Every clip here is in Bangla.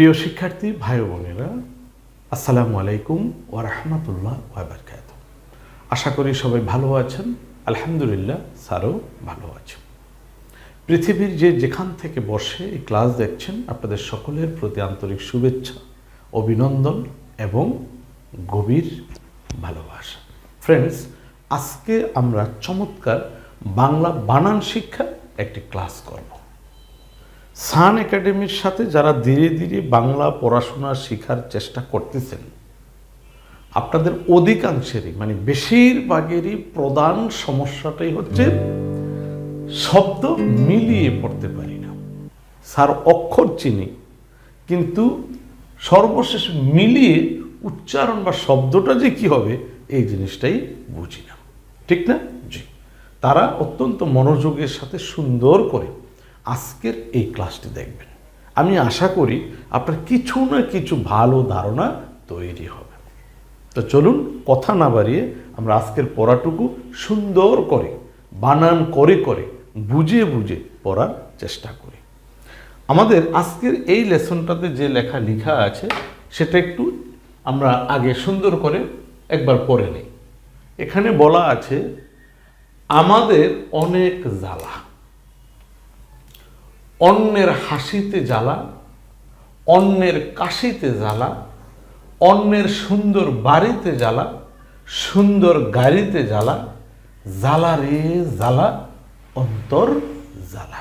প্রিয় শিক্ষার্থী, ভাই বোনেরা, আসসালামু আলাইকুম ও রহমতুল্লাহ ওয়াবারকাত আশা করি সবাই ভালো আছেন। আলহামদুলিল্লাহ, স্যারও ভালো আছেন। পৃথিবীর যে যেখান থেকে বসে এই ক্লাস দেখছেন, আপনাদের সকলের প্রতি আন্তরিক শুভেচ্ছা, অভিনন্দন এবং গভীর ভালোবাসা। ফ্রেন্ডস আজকে আমরা চমৎকার বাংলা বানান শিক্ষা একটি ক্লাস করব। সান একাডেমির সাথে যারা ধীরে ধীরে বাংলা পড়াশোনা শেখার চেষ্টা করতেছেন, আপনাদের অধিকাংশেরই মানে বেশিরভাগেরই প্রধান সমস্যাটাই হচ্ছে শব্দ মিলিয়ে পড়তে পারি না। স্যার অক্ষর চিনি, কিন্তু সর্বশেষ মিলিয়ে উচ্চারণ বা শব্দটা যে কি হবে, এই জিনিসটাই বুঝি না। ঠিক না? জি। তারা অত্যন্ত মনোযোগের সাথে সুন্দর করে আজকের এই ক্লাসটি দেখবেন। আমি আশা করি আপনার কিছু না কিছু ভালো ধারণা তৈরি হবে। তো চলুন কথা না বাড়িয়ে আমরা আজকের পড়াটুকু সুন্দর করে, বানান করে করে বুঝে বুঝে পড়ার চেষ্টা করি। আমাদের আজকের এই লেসনটাতে যে লেখা লেখা আছে, সেটা একটু আমরা আগে সুন্দর করে একবার পড়ে নিই। এখানে বলা আছে, আমাদের অনেক জ্বালা অন্যের হাসিতে জ্বালা, অন্যের কাশিতে জ্বালা, অন্যের সুন্দর বাড়িতে জ্বালা, সুন্দর গাড়িতে জ্বালা জ্বালা রে জ্বালা, অন্তর জ্বালা।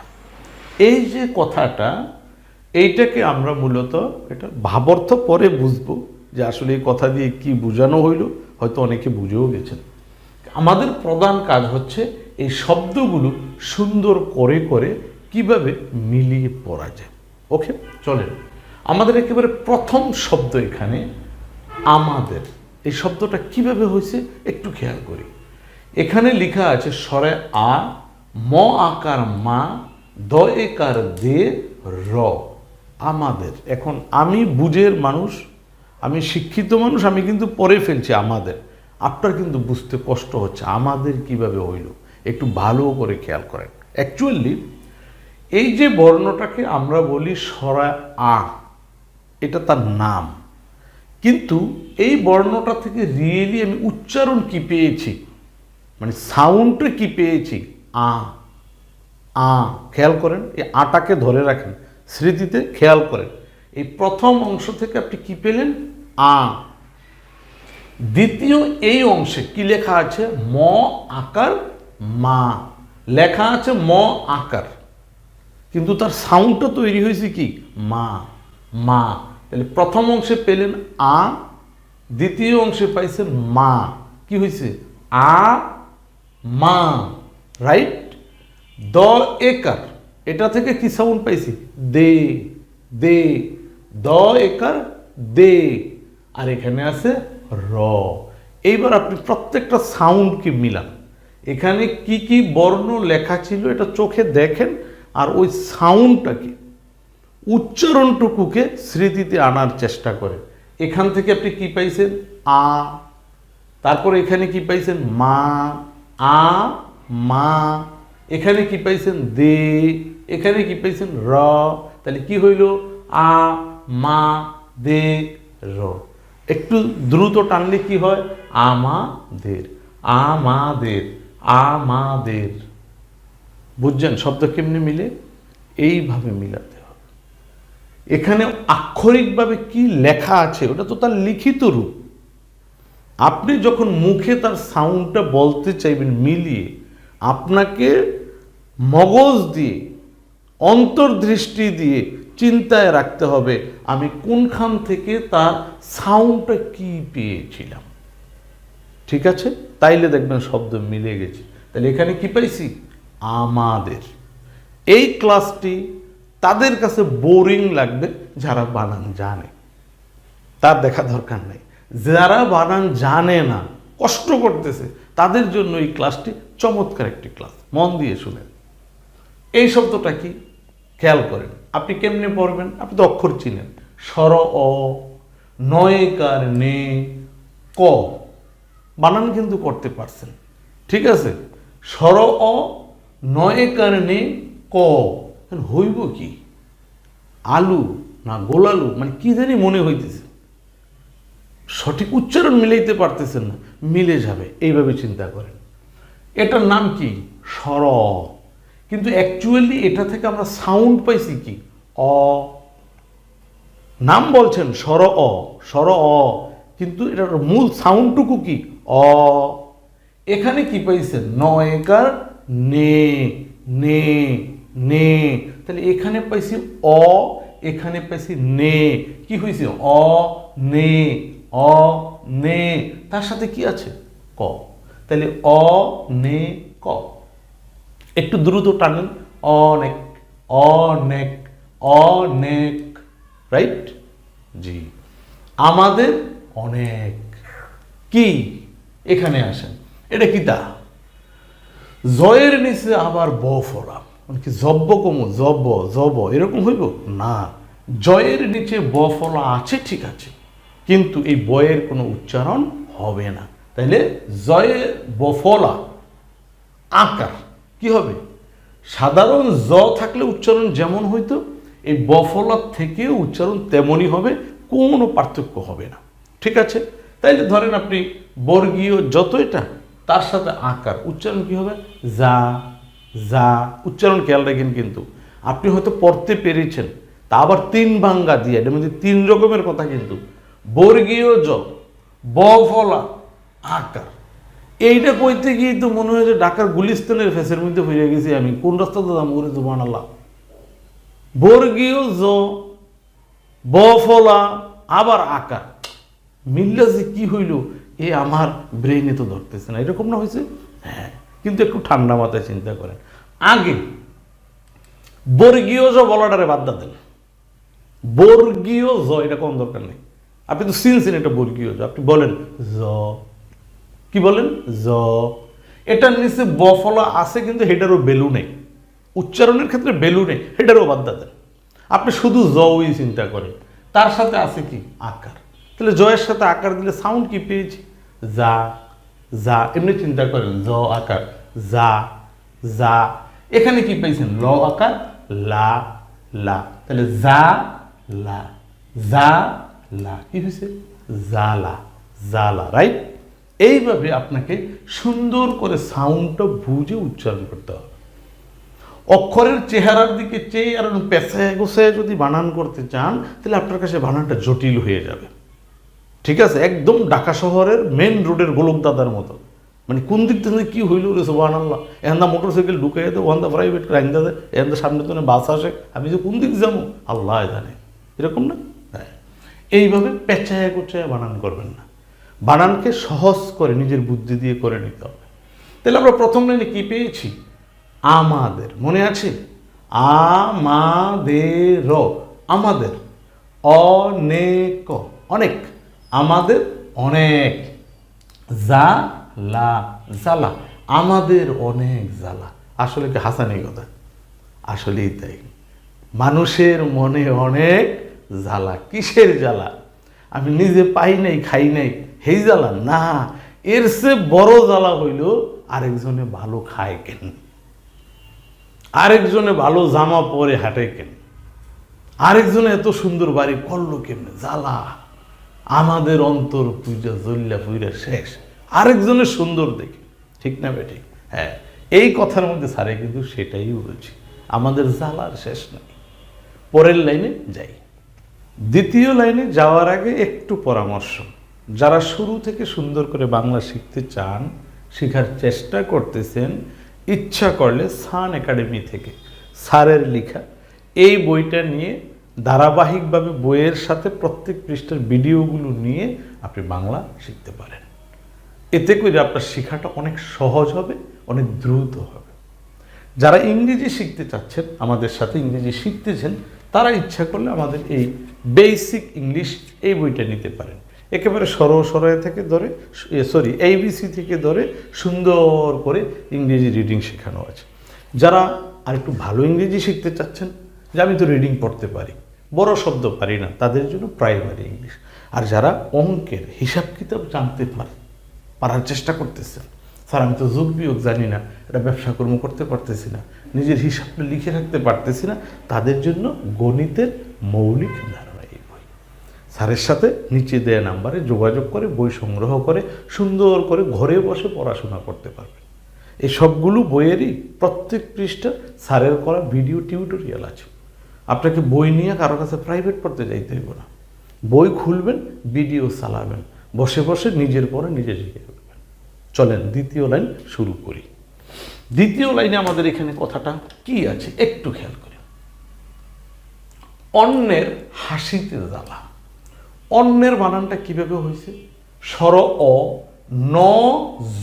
এই যে কথাটা, এইটাকে আমরা মূলত এটা ভাবার্থ পরে বুঝব যে আসলে এই কথা দিয়ে কি বোঝানো হইল, হয়তো অনেকে বুঝেও গেছেন। আমাদের প্রধান কাজ হচ্ছে এই শব্দগুলো সুন্দর করে করে কীভাবে মিলিয়ে পড়া যায়? ওকে চলেন। আমাদের একেবারে প্রথম শব্দ এখানে আমাদের। এই শব্দটা কীভাবে হয়েছে একটু খেয়াল করি। এখানে লেখা আছে, স্বরে আ, ম আকার মা, দ একার দে, র। আমাদের। এখন আমি বুঝের মানুষ, আমি শিক্ষিত মানুষ, আমি কিন্তু পরে ফেলছি আমাদের। আপনার কিন্তু বুঝতে কষ্ট হচ্ছে, আমাদের কীভাবে হইল? একটু ভালো করে খেয়াল করেন। অ্যাকচুয়ালি এই যে বর্ণটাকে আমরা বলি সরা আ, এটা তার নাম। কিন্তু এই বর্ণটা থেকে রিয়েলি আমি উচ্চারণ কি পেয়েছি? মানে সাউন্ডটা কি পেয়েছি? আ আ, খেয়াল করেন, এই আটাকে ধরে রাখেন, স্মৃতিতে খেয়াল করেন। এই প্রথম অংশ থেকে আপনি কি পেলেন? আ। দ্বিতীয় এই অংশে কি লেখা আছে? ম আকার মা। লেখা আছে ম আকার। কিন্তু তার সাউন্ডটা তৈরি হয়েছে কি? মা। মা। তাহলে প্রথম অংশে পেলেন আ, দ্বিতীয় অংশে পাইছেন মা। কি হয়েছে? আ, মা। রাইট দ, একার। এটা থেকে কি সাউন্ড পাইছি? দে দে। দ, একার, দে। আর এখানে আছে র। এইবার আপনি প্রত্যেকটা সাউন্ডকে মিলান। এখানে কি কি বর্ণ লেখা ছিল এটা চোখে দেখেন। আর ওই সাউন্ডটাকে উচ্চারণটুকুকে স্মৃতিতে আনার চেষ্টা করে। এখান থেকে আপনি কি পাইছেন? আ। তারপর এখানে কি পাইছেন? মা। আ, মা। এখানে কি পাইছেন? দে। এখানে কি পাইছেন? র। তাহলে কি হইল? আ, মা, দে, র। একটু দ্রুত টানলে কি হয়? আমাদের আমাদের আমাদের বুঝছেন? শব্দ কেমনি মিলে? এইভাবে মিলাতে হবে। এখানে আক্ষরিকভাবে কি লেখা আছে, ওটা তো তার লিখিত রূপ। আপনি যখন মুখে তার সাউন্ডটা বলতে চাইবেন মিলিয়ে, আপনাকে মগজ দিয়ে, অন্তর্দৃষ্টি দিয়ে চিন্তায় রাখতে হবে, আমি কোনখান থেকে তার সাউন্ডটা কি পেয়েছিলাম। ঠিক আছে? তাইলে দেখবেন শব্দ মিলে গেছে। তাহলে এখানে কি পাইছি? আমাদের। এই ক্লাসটি তাদের কাছে বোরিং লাগবে যারা বানান জানে। তার দেখা দরকার নেই। যারা বানান জানে না, কষ্ট করতেছে, তাদের জন্য এই ক্লাসটি চমৎকার একটি ক্লাস। মন দিয়ে শুনেন। এই শব্দটা কি? খেয়াল করেন। আপনি কেমনে পড়বেন? আপনি তো অক্ষর চিনেন। স্বর অ নয়কার নে, ক। বানান কিন্তু করতে পারছেন। ঠিক আছে? স্বর অ নয়কার কারণে ক হইব কি? আলু না গোলালু মানে কি জানি মনে হইতেছে। সঠিক উচ্চারণ মিলাইতে পারতেছেন না। মিলে যাবে, এইভাবে চিন্তা করেন। এটার নাম কি? স্বর। কিন্তু অ্যাকচুয়ালি এটা থেকে আমরা সাউন্ড পাইছি কি? অ। নাম বলছেন স্বর অ স্বর অ। কিন্তু এটার মূল সাউন্ডটুকু কি? অ। এখানে কি পাইছেন? নয়কার নে নে নে। তাহলে এখানে পাইছি অ, এখানে পাইছি নে। কি হয়েছে অ, নে অ, নে। তার সাথে কি আছে? ক। তাহলে অ, নে, ক। একটু দ্রুত টানেন। অনেক অনেক অনেক রাইট? জি। আমাদের অনেক। কি? এখানে আসেন। এটা কি তা? জয়ের নিচে আবার ব ফোরাম মানে কি জব্ব কমু জব জব, এরকম হইব? না। জয়ের নিচে ব ফলা আছে, ঠিক আছে। কিন্তু এই বয়ের কোনো উচ্চারণ হবে না। তাইলে জয়ের বফলা আকার, কি হবে? সাধারণ জ থাকলে উচ্চারণ যেমন হইতো, এই বফলার থেকেও উচ্চারণ তেমনই হবে, কোনো পার্থক্য হবে না। ঠিক আছে? তাইলে ধরেন আপনি বর্গীয় যত এটা তার সাথে আকার। উচ্চারণ কি হবে? যা যা। উচ্চারণ খেয়াল রাখেন কিন্তু। আপনি হয়তো পড়তে পেরেছেন, তা আবার তিন ভাঙ্গা দিয়ে। এটার মধ্যে তিন রকমের কথা কিন্তু। বর্গীয় জ বফলা আকার। এইটা কইতে গিয়ে তো মনে হয় যে ঢাকার গুলিস্তানের ফেসের মধ্যে হয়ে গেছি আমি। কোন রাস্তাতে দাম করে তো বানালাম বর্গীয় জ বফলা আবার আকার। মিললে যে কি হইল? এ আমার ব্রেনে তো ধরতেছে না। এরকম না হয়েছে? হ্যাঁ কিন্তু একটু ঠান্ডা মাথায় চিন্তা করেন। আগে বর্গীয় জ বলাটারে বাদ দেন। বর্গীয় জ এটা কোন দরকার নেই। আপনি তো চিনছেন এটা বর্গীয় জ আপনি বলেন জ। কি বলেন? জ। এটার নিচে বফলা আছে, কিন্তু হেটারও বেলু নেই। উচ্চারণের ক্ষেত্রে বেলু নেই হেটারও বাদ দেন। আপনি শুধু জ ওই চিন্তা করেন। তার সাথে আছে কি? আকার। তাহলে জয়ের সাথে আকার দিলে সাউন্ড কি পেয়েছি? যা যা এমনি চিন্তা করেন জ আকার, যা যা, এখানে কি পেয়েছেন? ল আকার, লা লা, তাহলে যা, লা যা, লা, কি হয়েছে? জালা জালা রাইট এইভাবে আপনাকে সুন্দর করে সাউন্ডটা বুঝে উচ্চারণ করতে হবে। অক্ষরের চেহারার দিকে চেয়ে আর পেছায় গোছায় যদি বানান করতে চান, তাহলে আপনার কাছে বানানটা জটিল হয়ে যাবে। ঠিক আছে? একদম ঢাকা শহরের মেন রোডের গোলক দাদার মতো। মানে কোন দিক থেকে কী হইল রে সোহান আল্লাহ এখান মোটর সাইকেল ঢুকে দেয় ওখান প্রাইভেট রাইন দেয় এখান সামনে তো বাস আসে। আমি যে কোন দিক যাব? আল্লাহ জানে। এরকম না? হ্যাঁ। এইভাবে পেঁচায় কোচায় বানান করবেন না। বানানকে সহজ করে নিজের বুদ্ধি দিয়ে করে নিতে হবে। তাহলে আমরা প্রথম লাইনে কী পেয়েছি? আমাদের। মনে আছে? আমাদের আমাদের। অনেক অনেক। আমাদের অনেক জালা জালা আমাদের অনেক জ্বালা। আসলে কি হাসানি কথা? আসলেই তাই। মানুষের মনে অনেক জ্বালা। কিসের জ্বালা? আমি নিজে পাই নাই, খাই নাই হেই জ্বালা? না। এর সে বড় জ্বালা হইল আরেকজনে ভালো খায় কেন? আরেকজনে ভালো জামা পরে হাঁটে কেন? আরেকজনে এত সুন্দর বাড়ি করল কেমনে? জ্বালা। আমাদের অন্তর পূজা জল্লা পুইরা শেষ। আরেকজনের সুন্দর দেখে। ঠিক না বে ঠিক। হ্যাঁ এই কথার মধ্যে স্যারে কিন্তু সেটাই বলছি। আমাদের জ্বালার শেষ নাই। পরের লাইনে যাই। দ্বিতীয় লাইনে যাওয়ার আগে একটু পরামর্শ। যারা শুরু থেকে সুন্দর করে বাংলা শিখতে চান, শেখার চেষ্টা করতেছেন, ইচ্ছা করলে সান একাডেমি থেকে স্যারের লেখা এই বইটা নিয়ে ধারাবাহিকভাবে বইয়ের সাথে প্রত্যেক পৃষ্ঠার ভিডিওগুলো নিয়ে আপনি বাংলা শিখতে পারেন। এতে করে আপনার শেখাটা অনেক সহজ হবে, অনেক দ্রুত হবে। যারা ইংরেজি শিখতে চাচ্ছেন, আমাদের সাথে ইংরেজি শিখতেছেন, তারা ইচ্ছা করলে আমাদের এই বেসিক ইংলিশ এই বইটা নিতে পারেন। একেবারে সর সরয় থেকে ধরে সরি এইবিসি থেকে ধরে সুন্দর করে ইংরেজি রিডিং শেখানো আছে। যারা আর একটু ভালো ইংরেজি শিখতে চাচ্ছেন, যে আমি তো রিডিং পড়তে পারি বড় শব্দ পারি না, তাদের জন্য প্রাইমারি ইংলিশ আর যারা অঙ্কের হিসাব কিতাব জানতে পারে, পারার চেষ্টা করতেছেন, স্যার, আমি তো যোগ বিয়োগ জানি না, এটা ব্যবসা কর্ম করতে পারতেছি না, নিজের হিসাবটা লিখে রাখতে পারতেছি না, তাদের জন্য গণিতের মৌলিক ধারণা এই বই। স্যারের সাথে নিচে দেয়া নাম্বারে যোগাযোগ করে, বই সংগ্রহ করে, সুন্দর করে ঘরে বসে পড়াশোনা করতে পারবেন। এই সবগুলো বইয়েরই প্রত্যেক পৃষ্ঠা স্যারের করা ভিডিও টিউটোরিয়াল আছে। আপনাকে বই নিয়ে কারও কাছে প্রাইভেট পড়তে যাইতে হইব না। বই খুলবেন ভিডিও চালাবেন, বসে বসে নিজের পরে নিজে শিখে ফেলবেন। চলেন, দ্বিতীয় লাইন শুরু করি। দ্বিতীয় লাইনে আমাদের এখানে কথাটা কি আছে? একটু খেয়াল করি। অন্যের হাসিতে জ্বালা। অন্যের বানানটা কীভাবে হয়েছে স্বর অ, ন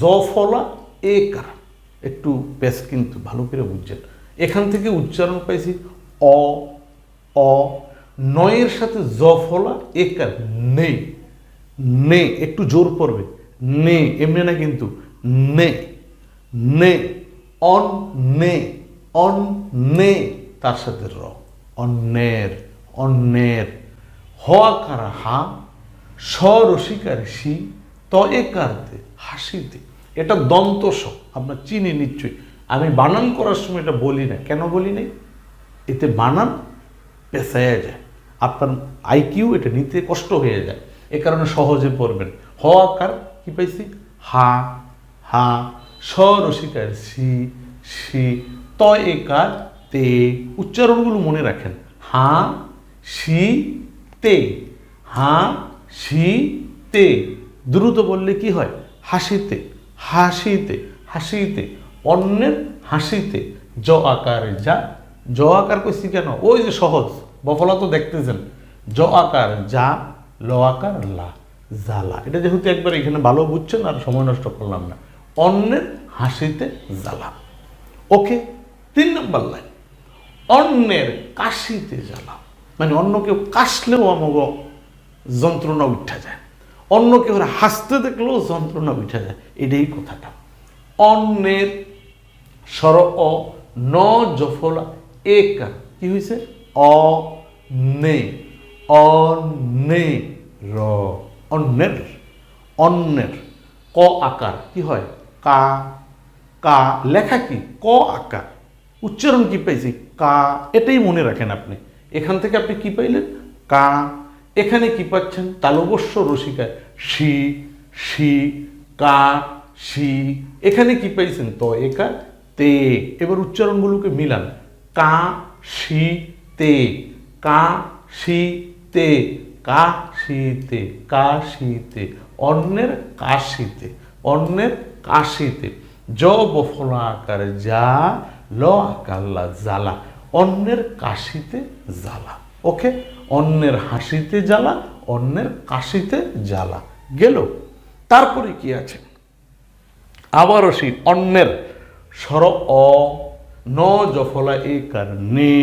জফলা এ কারা একটু বেশ কিন্তু ভালো করে বুঝছেন। এখান থেকে উচ্চারণ পাইছি অ অ, নয়ের সাথে জফলা এ কার নেই নে। একটু জোর পড়বে। নে, এমনি না কিন্তু। নে। নে, অন নে। অন, নে, তার সাথে র। অন্যের অন্যের। হা স রসিকার সি, ত একারতে হাসিতে এটা দন্ত স। আপনার চিনি নিশ্চয়ই। আমি বানান করার সময় এটা বলি না। কেন বলি নাই? এতে বানান যায় আপনার আইকিউ এটা নিতে কষ্ট হয়ে যায়। এ কারণে সহজে পড়বেন। হ আকার কি পাইছি? হা হা স রসিকার সি। সি ত একার তে। উচ্চারণগুলো মনে রাখেন। হা, সি, তে। হা, সি, তে। দ্রুত বললে কি হয়? হাসিতে হাসিতে হাসিতে। অন্যের হাসিতে। জ আকারে যা। জ আকার কইছি কেন? ওই যে সহজ। বফলা তো দেখতেছেন। জ আকার যা ল আকার, লা জালা এটা যেহেতু একবার এখানে ভালো বুঝছেন, আর সময় নষ্ট করলাম না। অন্যের হাসিতে জ্বালা ওকে, তিন নম্বর লাইন। অন্যের কাশিতে জ্বালা মানে অন্য কেউ কাশলেও আমাকে যন্ত্রণা উঠা যায়। অন্য কেউ হাসতে দেখলেও যন্ত্রণা উঠা যায়। এটাই কথাটা। অন্যের স্বর অ, ন জফলা একা কি। হয়েছে অ নে অন্নে র অন্যের অন্যের ক আকার কি হয় কা কা লেখা কি ক আকার উচ্চারণ কি পাইছি কা এটাই মনে রাখেন আপনি এখান থেকে আপনি কি পাইলেন কা এখানে কি পাচ্ছেন তালবস্য রসিকায় সি সি কা সি এখানে কি পাইছেন তো একা তে এবার উচ্চারণগুলোকে মিলান কা সি তে, কা সি তে, কা শীতে কাশিতে অন্যের কাশিতে অন্যের কাশিতে জ বফলা আকারে যা, ল আকাল্লা জ্বালা, অন্যের কাশিতে জ্বালা, ওকে? অন্যের হাসিতে জ্বালা, অন্যের কাশিতে জ্বালা, গেল? তারপরে কি আছে? আবারও সেই অন্যের স্বর অ, ন জফলা এ, কার, নে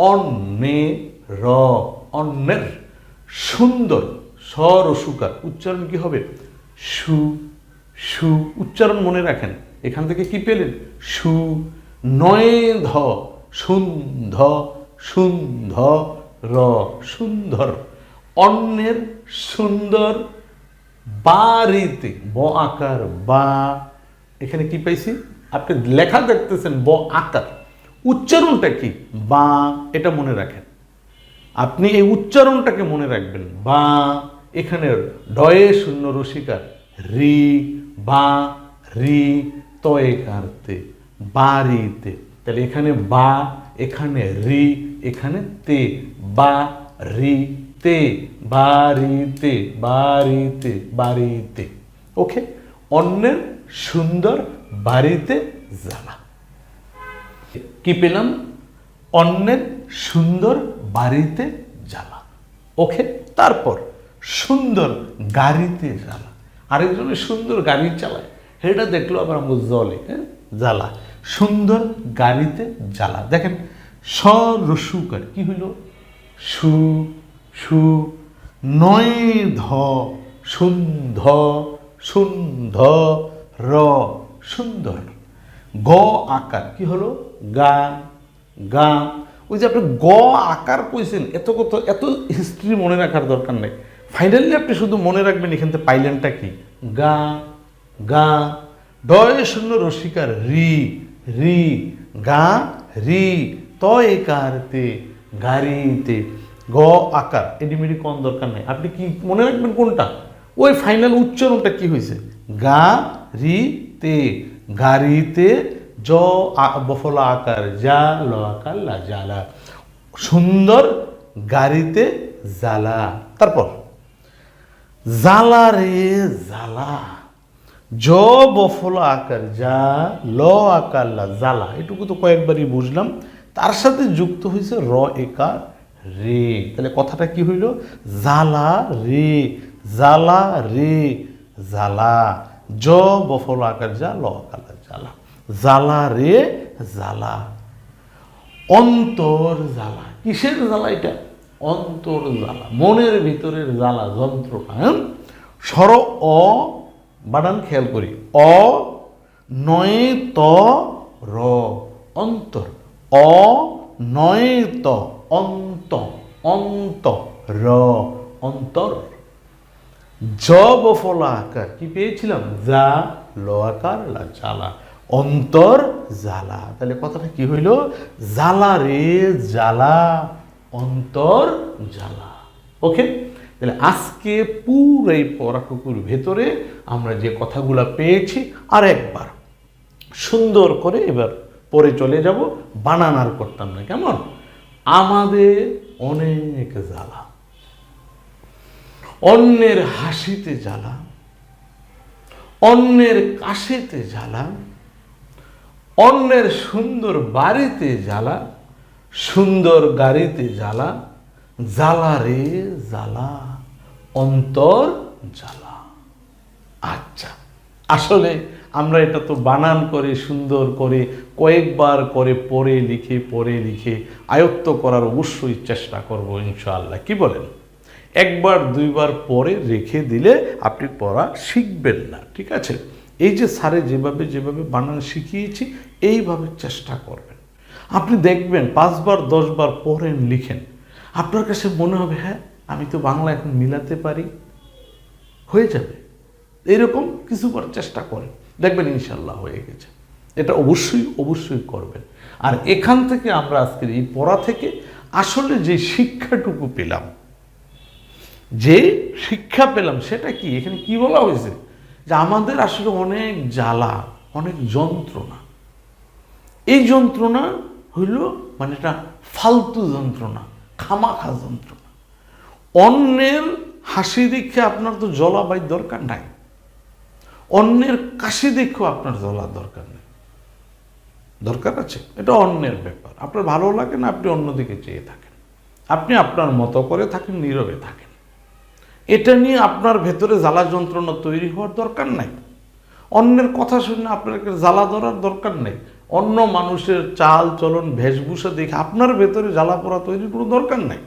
অন্নে র অন্যের সুন্দর স্বর ও সুকার। উচ্চারণ কি হবে? সু সু। উচ্চারণ মনে রাখেন। এখান থেকে কি পেলেন? সু, নয় ধ সুন্ধ সুন্ধ র, সুন্দর। অন্যের সুন্দর বাড়িতে, ব আকার বা, এখানে কি পাইছি? আপনি লেখা দেখতেছেন, ব আকার। উচ্চারণটা কি? বা, এটা মনে রাখেন। আপনি এই উচ্চারণটাকে মনে রাখবেন। বা, এখানে ডয়ে শূন্য রসিকার রি, বা, রি, তয়ে কারতে বাড়িতে তাহলে এখানে বা, এখানে রি, এখানে তে। বা, রি, তে। বাড়িতে বাড়িতে বাড়িতে ওকে? অন্যের সুন্দর বাড়িতে জানা কি পেলাম? অন্যের সুন্দর বাড়িতে জ্বালা। ওকে, তারপর সুন্দর গাড়িতে জ্বালা। আরেকজনের সুন্দর গাড়ি চালায়, সেটা দেখল আবার আমাকে জলে হ্যাঁ? জ্বালা। সুন্দর গাড়িতে জ্বালা। দেখেন সরসুকার কি হইল? সু সু, নয় ধ সুন্ধ সুন্ধ র, সুন্দর। গ আকার। কি হলো? গা গা। ওই যে আপনি গ আকার কইছেন, এত কত, এত হিস্ট্রি মনে রাখার দরকার নেই। ফাইনালি আপনি শুধু মনে রাখবেন এখান থেকে পাইলেনটা কি? গা গা। ডয় শূন্য রসিকার, রি রি। গা, রি। তয় কারতে গাড়িতে গ আকার। এডিমিডি কোন দরকার নেই। আপনি কি মনে রাখবেন কোনটা? ওই ফাইনাল উচ্চারণটা কি হয়েছে গা, রি, তে। গাড়িতে জ বফলা আকার যা, ল আকার, লা জালা। সুন্দর গাড়িতে জ্বালা তারপর জ্বালা রে জ্বালা জ বফল আকার যা, ল আকার, লা জ্বালা এটুকু তো কয়েকবারই বুঝলাম। তার সাথে যুক্ত হয়েছে র একার রে। তাহলে কথাটা কি হইল? জ্বালা রে জ্বালা রে জ্বালা জ বফল আকার যা ল আকার জ্বালা জ্বালা রে জ্বালা। অন্তর জ্বালা। কিসের জ্বালা এটা? অন্তর জ্বালা। মনের ভিতরের জ্বালা যন্ত্রটা হ্যাঁ? স্বর অ বানান খেয়াল করি। অ, নয় ত, র, অন্তর। অ, নয় ত, অন্ত অন্ত, র, অন্তর। জ বফলা আকার কি পেয়েছিলাম? যা ল আকার লা জ্বালা অন্তর জ্বালা তাহলে কথাটা কি হইল? জ্বালা রে জ্বালা অন্তর জ্বালা ওকে? তাহলে আজকে পুরো এই পড়াটুকুর ভেতরে আমরা যে কথাগুলো পেয়েছি, আর একবার সুন্দর করে এবার পরে চলে যাব। বানানার করতাম না, কেমন? আমাদের অনেক জ্বালা। অন্যের হাসিতে জ্বালা, অন্যের কাশিতে জ্বালা, অন্যের সুন্দর বাড়িতে জ্বালা, সুন্দর গাড়িতে জ্বালা জ্বালা রে জ্বালা, অন্তর জ্বালা। আচ্ছা আসলে আমরা এটা তো বানান করে, সুন্দর করে, কয়েকবার করে পড়ে লিখে পড়ে লিখে আয়ত্ত করার অবশ্যই চেষ্টা করব ইনশাআল্লাহ। কি বলেন? একবার, দুইবার পরে রেখে দিলে আপনি পড়া শিখবেন না, ঠিক আছে? এই যে স্যারে যেভাবে যেভাবে বানান শিখিয়েছি, এইভাবে চেষ্টা করবেন। আপনি দেখবেন পাঁচবার, দশবার পড়েন, লিখেন। আপনার কাছে মনে হবে হ্যাঁ আমি তো বাংলা এখন মিলাতে পারি। হয়ে যাবে। এরকম কিছুবার চেষ্টা করেন। দেখবেন ইনশাল্লাহ হয়ে গেছে। এটা অবশ্যই অবশ্যই করবেন। আর এখান থেকে আমরা আজকের এই পড়া থেকে আসলে যে শিক্ষাটুকু পেলাম যে শিক্ষা পেলাম, সেটা কি? এখানে কি বলা হয়েছে? যে আমাদের আসলে অনেক জ্বালা, অনেক যন্ত্রণা। এই যন্ত্রণা হইল মানে এটা ফালতু যন্ত্রণা, খামাখা যন্ত্রণা। অন্যের হাসি দেখে আপনার তো জলাবাই দরকার নাই। অন্যের কাশি দেখেও আপনার জ্বলার দরকার নেই। দরকার আছে, এটা অন্যের ব্যাপার। আপনার ভালো লাগে না, আপনি অন্যদিকে চেয়ে থাকেন। আপনি আপনার মতো করে থাকেন, নীরবে থাকেন। এটা নিয়ে আপনার ভেতরে জ্বালা যন্ত্রণা তৈরি হওয়ার দরকার নাই। অন্যের কথা শুনে আপনাকে জ্বালা ধরার দরকার নেই। অন্য মানুষের চাল, চলন বেশভূষা দেখে আপনার ভেতরে জ্বালা পড়া তৈরির কোনো দরকার নাই।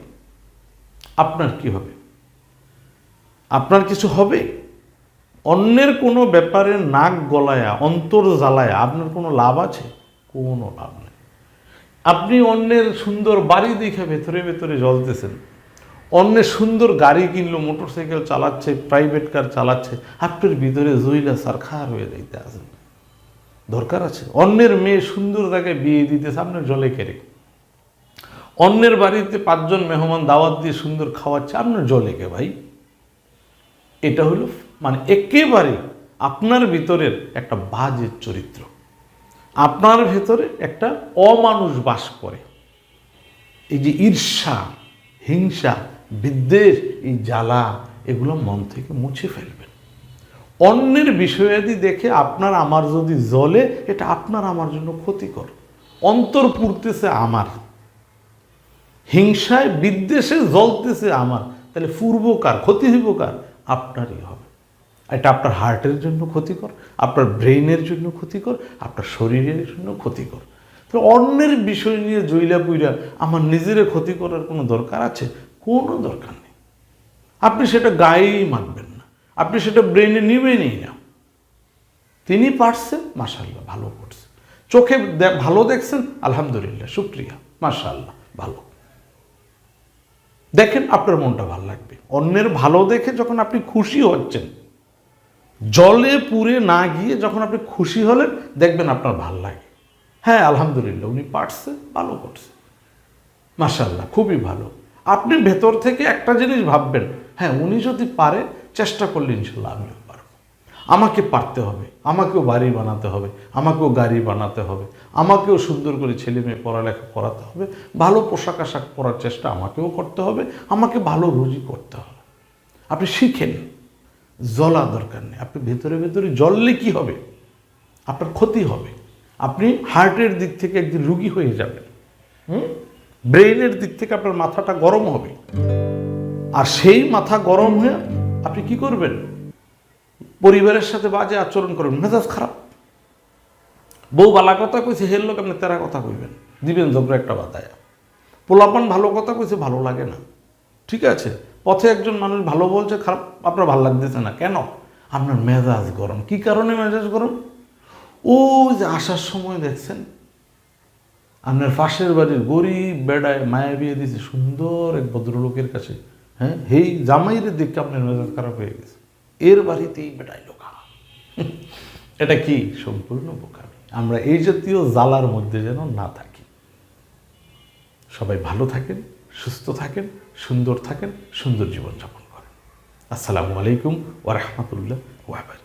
আপনার কি হবে? আপনার কিছু হবে? অন্যের কোনো ব্যাপারে নাক গলায়া, অন্তর জ্বালায়া আপনার কোনো লাভ আছে? কোনো লাভ নেই। আপনি অন্যের সুন্দর বাড়ি দেখে ভেতরে ভেতরে জ্বলতেছেন। অন্যের সুন্দর গাড়ি কিনলো, মোটরসাইকেল চালাচ্ছে প্রাইভেট কার চালাচ্ছে আপনার ভিতরে জইলা সারখার হয়ে যাইতে আছেন দরকার আছে। অন্যের মেয়ে সুন্দর তাকে বিয়ে দিতেছে আপনার জলে কেড়ে। অন্যের বাড়িতে পাঁচজন মেহমান দাওয়াত দিয়ে সুন্দর খাওয়াচ্ছে আপনার জলে কে ভাই? এটা হলো মানে একেবারে আপনার ভিতরের একটা বাজে চরিত্র। আপনার ভেতরে একটা অমানুষ বাস করে। এই যে ঈর্ষা, হিংসা বিদ্বেষ, এই জ্বালা, এগুলো মন থেকে মুছে ফেলবেন। অন্যের বিষয়াদি দেখে আপনার আমার যদি জ্বলে, এটা আপনার আমার জন্য ক্ষতিকর। অন্তর পুড়তেছে আমার। হিংসায়, বিদ্বেষে জ্বলতেছে আমার। তাহলে পূর্বকার ক্ষতি হইব কার? আপনারই হবে। এটা আপনার হার্টের জন্য ক্ষতিকর, আপনার ব্রেইনের জন্য ক্ষতিকর, আপনার শরীরের জন্য ক্ষতিকর। তো অন্যের বিষয় নিয়ে জইলা পুইরা আমার নিজের ক্ষতি করার কোনো দরকার আছে? কোনো দরকার নেই। আপনি সেটা গায়েই মানবেন না। আপনি সেটা ব্রেনে নিবেনই না। তিনি পারছেন মাশাল্লাহ ভালো করছে চোখে ভালো দেখছেন, আলহামদুলিল্লাহ, শুক্রিয়া মাশাল্লাহ ভালো। দেখেন আপনার মনটা ভালো লাগবে। অন্যের ভালো দেখে যখন আপনি খুশি হচ্ছেন, জলে পুরে না গিয়ে যখন আপনি খুশি হলেন, দেখবেন আপনার ভালো লাগে। হ্যাঁ আলহামদুলিল্লাহ, উনি পারছে, ভালো করছে। মাশাল্লাহ খুবই ভালো। আপনি ভেতর থেকে একটা জিনিস ভাববেন হ্যাঁ উনি যদি পারে, চেষ্টা করলে ইনশাল্লাহ আমিও পারব। আমাকে পারতে হবে, আমাকেও বাড়ি বানাতে হবে, আমাকেও গাড়ি বানাতে হবে, আমাকেও সুন্দর করে ছেলে মেয়ে পড়ালেখা করাতে হবে, ভালো পোশাক আশাক পরার চেষ্টা আমাকেও করতে হবে, আমাকে ভালো রুজি করতে হবে। আপনি শিখেন জলা দরকার নেই। আপনি ভেতরে ভেতরে জ্বললে কি হবে? আপনার ক্ষতি হবে। আপনি হার্টের দিক থেকে একদিন রুগী হয়ে যাবেন। হুম? ব্রেইনের দিক থেকে আপনার মাথাটা গরম হবে। আর সেই মাথা গরম হয়ে আপনি কি করবেন? পরিবারের সাথে বাজে আচরণ করবেন, মেজাজ খারাপ। বউ বালা কথা কইছে, হের লোক আপনি তেরা কথা কইবেন। দিবেন জবরা একটা বাতায়। পোলাপান ভালো কথা কইছে, ভালো লাগে না। ঠিক আছে, পথে একজন মানুষ ভালো বলছে, খারাপ আপনার ভালো লাগতেছে না। কেন? আপনার মেজাজ গরম। কি কারণে মেজাজ গরম? ও যে আসার সময় দেখছেন আপনার পাশের বাড়ির গরিব বেড়ায় মায়া বিয়ে দিয়েছে, সুন্দর এক ভদ্রলোকের কাছে হ্যাঁ? হেই জামাইয়ের দেখে আপনার মেজাজ খারাপ হয়ে গেছে। এর বাড়িতেই বেড়ায় লোকা এটা কি? সম্পূর্ণ বোকামি। আমরা এই জাতীয় জ্বালার মধ্যে যেন না থাকি। সবাই ভালো থাকেন, সুস্থ থাকেন, সুন্দর থাকেন, সুন্দর জীবনযাপন করেন। আসসালামু আলাইকুম ওরহমতুল্লাহ ওয়াবার